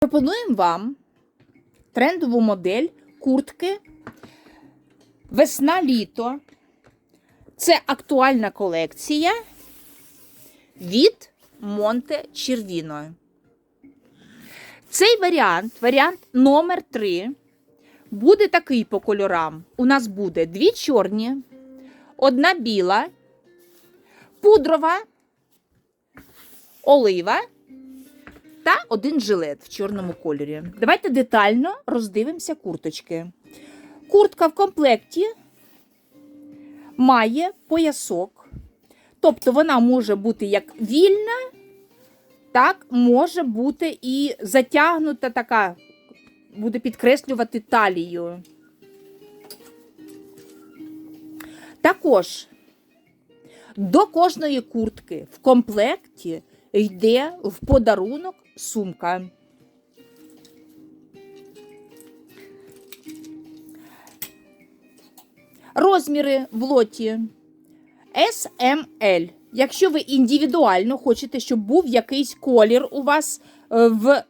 Пропонуємо вам трендову модель куртки Весна-літо. Це актуальна колекція від Монте Червіно. Цей варіант, варіант номер 3, буде такий по кольорам. У нас буде дві чорні, одна біла, пудрова, олива та один жилет в чорному кольорі. Давайте детально роздивимося курточки. Куртка в комплекті має поясок, тобто вона може бути як вільна, так може бути і затягнута така, буде підкреслювати талію. Також до кожної куртки в комплекті йде в подарунок сумка. Розміри в лоті SML. Якщо ви індивідуально хочете, щоб був якийсь колір у вас е, в,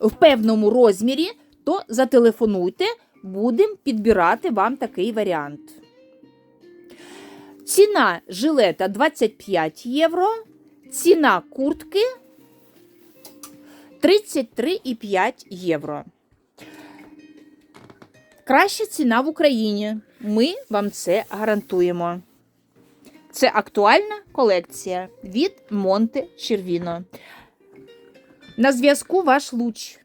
в певному розмірі, то зателефонуйте, будемо підбирати вам такий варіант. Ціна жилета 25 євро, ціна куртки 33,5 євро. Краща ціна в Україні. Ми вам це гарантуємо. Це актуальна колекція від Монте Червіно. На зв'язку ваш луч.